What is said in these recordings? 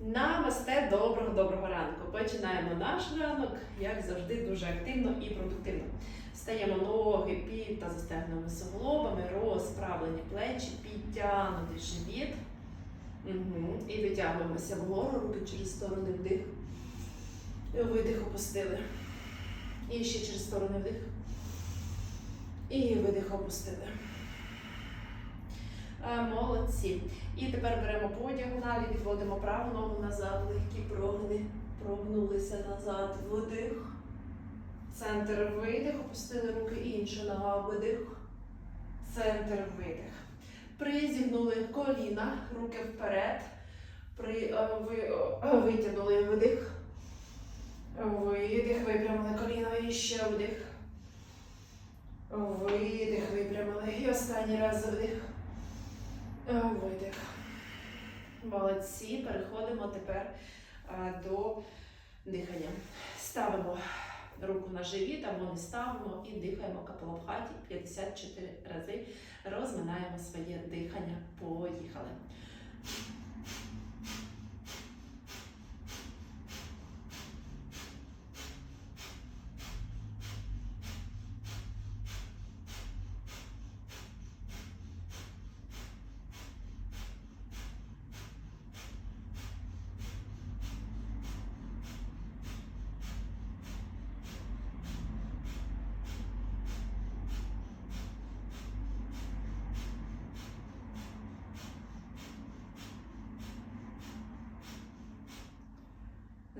Намасте, доброго доброго ранку. Починаємо наш ранок, як завжди, дуже активно і продуктивно. Стаємо ноги під та застегненими суглобами, розправлені плечі, підтягнутий живіт. Угу. І витягуємося вгору, руки через сторони вдих. Видих опустили. І ще через сторони вдих. І видих опустили. Е, Молодці. І тепер беремо по діагоналі, відводимо праву ногу назад, легкі прогни, прогнулися назад, вдих. Центр видих, опустили руки, інша нога, видих. Центр видих. Призігнули коліна, руки вперед. При, е, ви, е, витягнули видих. Видих, випрямили коліно і ще вдих. Видих, випрямили. І останній раз вдих. Е, Видих. Молодці. Переходимо тепер е, до дихання. Ставимо руку на живіт або не ставимо і дихаємо капелопхаті 54 рази. Розминаємо своє дихання. Поїхали.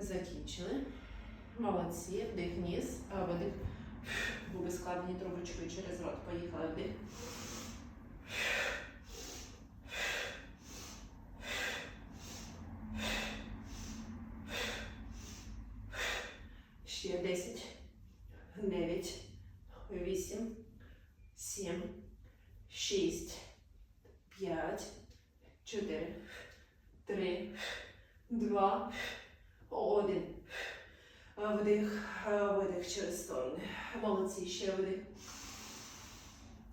Закінчили. Молодці. Вдих ніс, а видих. Губи складені трубочкою через рот. Поїхали. Вдих. Ще 10, 9, 8, 7, 6, 5, 4, 3, 2, один. Вдих, видих через сторони. Молодці, ще вдих.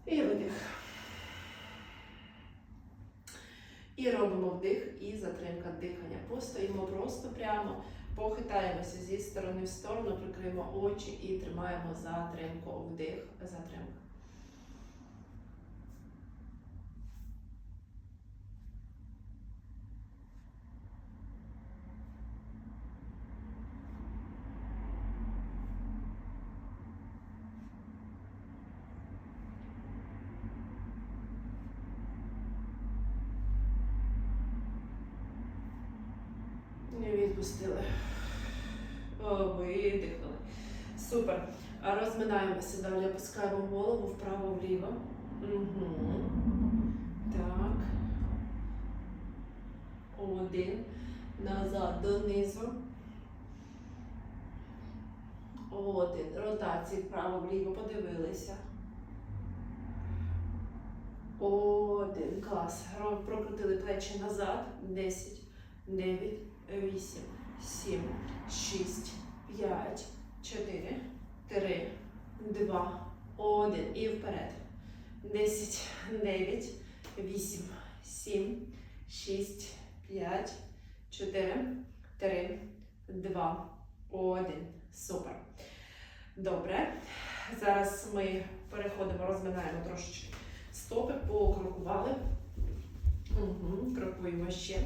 І видих. І робимо вдих і затримка дихання. Постоїмо просто прямо, похитаємося зі сторони в сторону, прикриємо очі і тримаємо затримку. Вдих, затримка. Не відпустили. О, видихнули. Супер. Розминаємося далі, опускаємо голову вправо-вліво. Угу. Так. Один. Назад донизу. Один. Ротації вправо-вліво подивилися. Один. Клас. Прокрутили плечі назад. Десять. Дев'ять. Вісім, сім, шість, п'ять, чотири, три, два, один. І вперед. Десять, дев'ять, вісім, сім, шість, п'ять, чотири, три, два, один. Супер. Добре. Зараз ми переходимо, розминаємо трошечки стопи, покрокували. Угу. Крокуємо ще.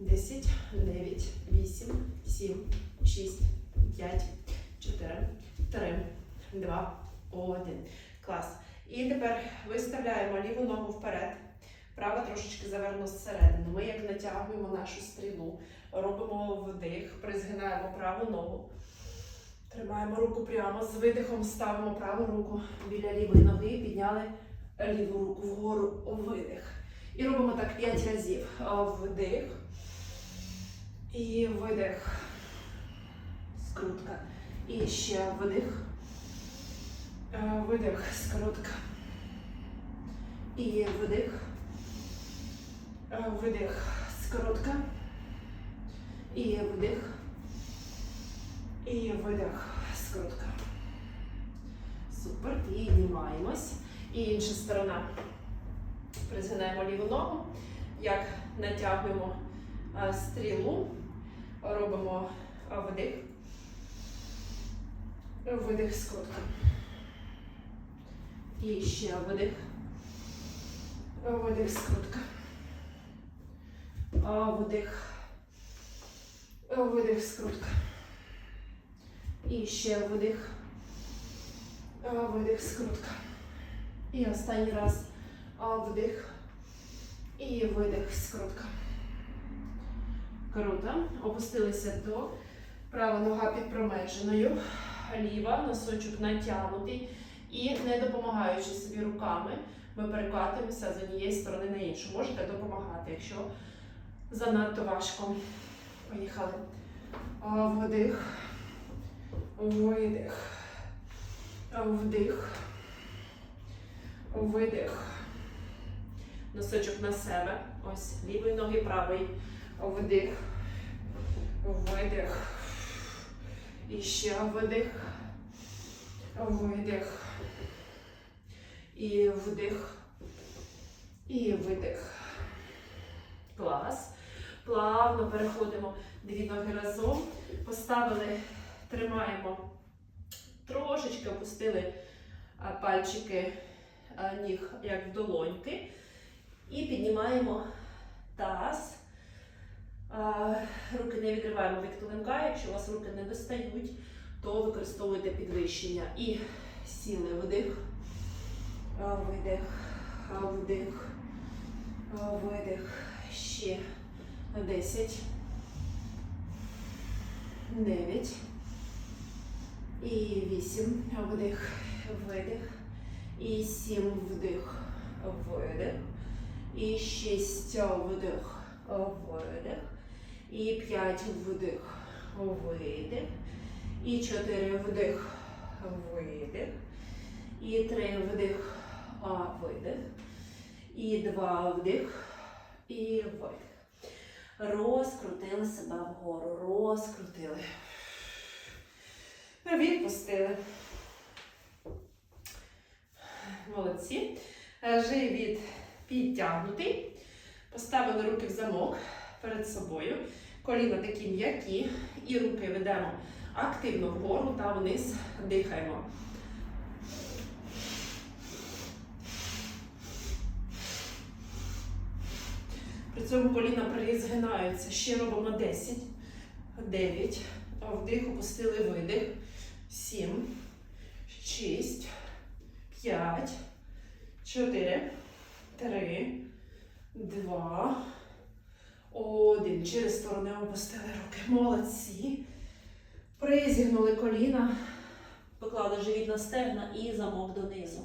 10, 9, 8, 7, 6, 5, 4, 3, 2, 1. Клас. І тепер виставляємо ліву ногу вперед. Права трошечки заверну зсередини. Ми як натягуємо нашу стрілу, робимо вдих, призгинаємо праву ногу. Тримаємо руку прямо з видихом, ставимо праву руку біля лівої ноги, підняли ліву руку вгору, видих. І робимо так 5 разів. Вдих. І видих. Скрутка. І ще вдих. Е, Видих, скрутка. І вдих. Е, Видих, скрутка. І вдих. І видих, скрутка. Супер. Піднімаємось. І інша сторона. Призгинаємо ліву ногу. Як натягуємо стрілу. Робимо а, вдих. Видих, скрутка. І ще видих. Видих, скрутка. Вдих. Видих, скрутка. І ще видих. Видих, скрутка. І останній раз вдих. І видих, скрутка. Круто. Опустилися до права нога під промеженою. Ліва, носочок натягнутий. І не допомагаючи собі руками, ми перекатуємося з однієї сторони на іншу. Можете допомагати, якщо занадто важко. Поїхали. Вдих. Видих. Вдих. Видих. Носочок на себе. Ось лівої ноги, правий. Вдих. Видих. І ще вдих. Видих. І вдих. І видих. Клас. Плавно переходимо дві ноги разом. Поставили, тримаємо. Трошечки опустили пальчики ніг як в долоньки. І піднімаємо таз. Руки не відриваємо від килимка. Якщо у вас руки не достають, то використовуйте підвищення. І сіли вдих, видих, вдих, видих. Ще 10, 9 і 8. Вдих, видих. І 7 вдих, видих. І 6 вдих, видих. І 5 вдих, видих. І 4 вдих, видих. І 3 вдих, видих. І 2 вдих. І видих. Розкрутили себе вгору. Розкрутили. Відпустили. Молодці. Живіт підтягнутий. Поставили руки в замок перед собою. Коліна такі м'які. І руки ведемо активно вгору та вниз. Дихаємо. При цьому коліна призгинаються. Ще робимо 10, 9. Вдих, опустили видих. 7, 6, 5, 4, 3, 2, 1. Через сторони опустили руки. Молодці. Призігнули коліна. Поклали живіт на стегна і замок донизу.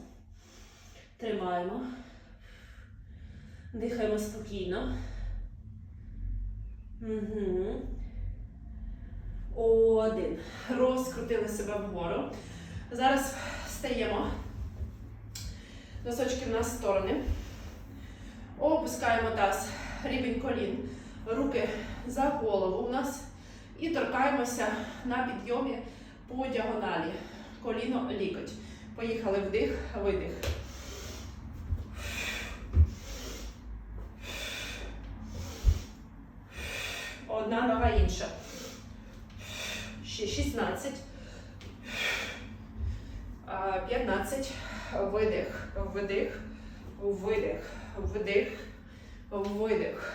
Тримаємо. Дихаємо спокійно. Угу. Один. Розкрутили себе вгору. Зараз стаємо. Носочки в нас в сторони. Опускаємо таз, рівень колін. Руки за голову у нас. І торкаємося на підйомі по діагоналі. Коліно лікоть. Поїхали вдих, видих. Одна нога інша. Ще 16. 15. Видих, видих, видих, вдих, видих.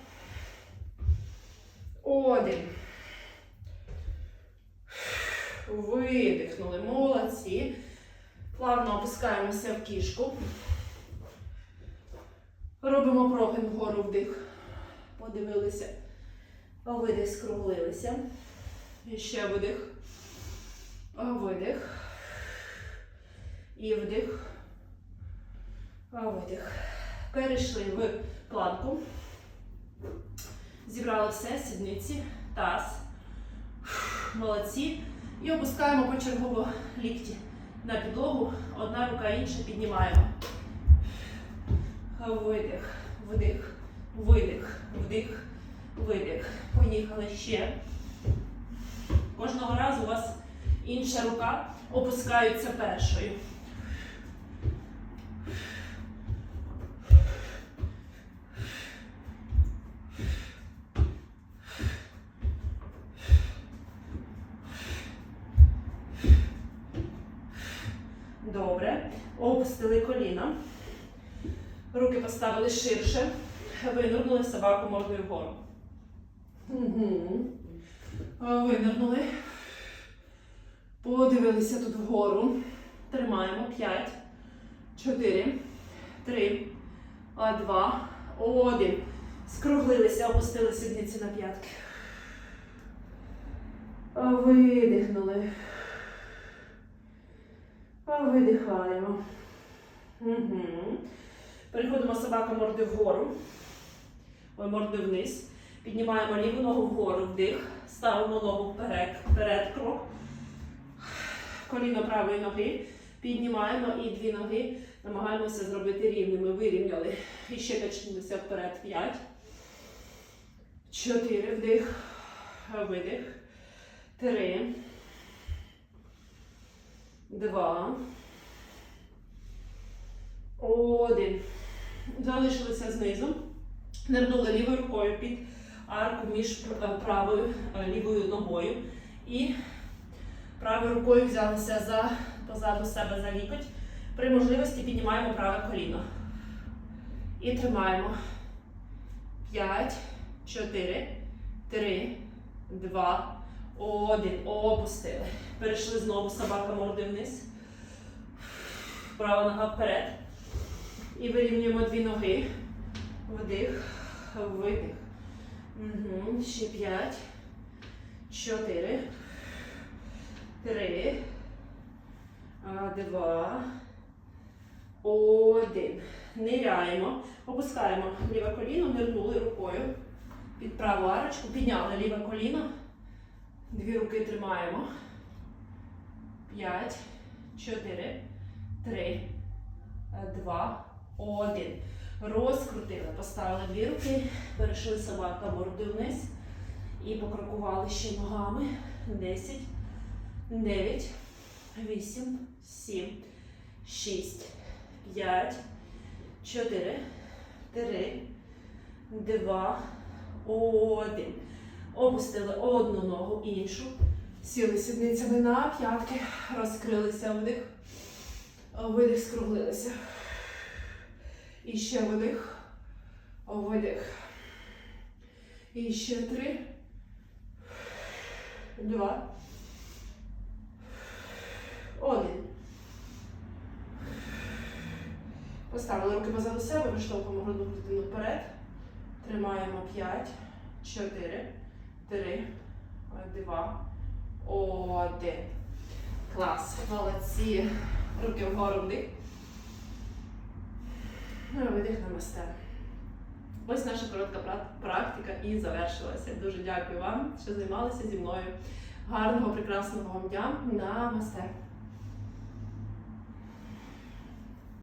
1. Видихнули. Молодці. Плавно опускаємося в кішку. Робимо прогин вгору вдих. Подивилися. Видих, скруглилися. І ще видих. Видих. І вдих. Видих. Перейшли в планку. Зібрали все, сідниці, таз. Молодці. І опускаємо почергово лікті на підлогу. Одна рука інша піднімаємо. Видих, вдих, видих, вдих, видих. Поїхали ще. Кожного разу у вас інша рука опускається першою. Добре. Опустили коліна. Руки поставили ширше. Винирнули собаку мордою вгору. Угу. Винирнули. Подивилися тут вгору. Тримаємо. 5, 4, 3, 2, 1. Скруглилися, опустили сідниці на п'ятки. Видихнули. Видихаємо. Угу. Переходимо собака морди вгору. Ой, морди вниз. Піднімаємо ліву ногу вгору, вдих. Ставимо ногу вперед, вперед крок. Коліно правої ноги. Піднімаємо і дві ноги намагаємося зробити рівними. Вирівняли. І ще качнулися вперед. П'ять. Чотири. Вдих. Видих. Три. Два. Один. Залишилися знизу. Нирнули лівою рукою під арку між е, правою е, лівою ногою. І правою рукою взялися за позаду себе за лікоть. При можливості піднімаємо праве коліно. І тримаємо. 5, 4, 3, 2, 1. Опустили. Перейшли знову собака морди вниз. Права нога вперед. І вирівнюємо дві ноги. Вдих, видих. Угу. Ще п'ять. Чотири. Три. Два. Один. Ниряємо. Опускаємо ліве коліно, нирнули рукою під праву арочку. Підняли ліве коліно. Дві руки тримаємо. П'ять. Чотири. Три. Два. Один. Розкрутили, поставили дві руки, перейшли собака мордою вниз і покрокували ще ногами. 10, 9, 8, 7, 6, 5, 4, 3, 2, 1. Опустили одну ногу, іншу. Сіли сідницями на п'ятки, розкрилися вдих, видих, скруглилися. І ще видих. Видих. І ще три. Два. Один. Поставили руки позаду себе, виштовхуємо грудну клітину вперед. Тримаємо 5, 4, 3, 2, 1. Клас. Молодці. Руки вгору вдих. Ну, Видих на мастер. Ось наша коротка практика і завершилася. Дуже дякую вам, що займалися зі мною. Гарного, прекрасного вам дня на мастер.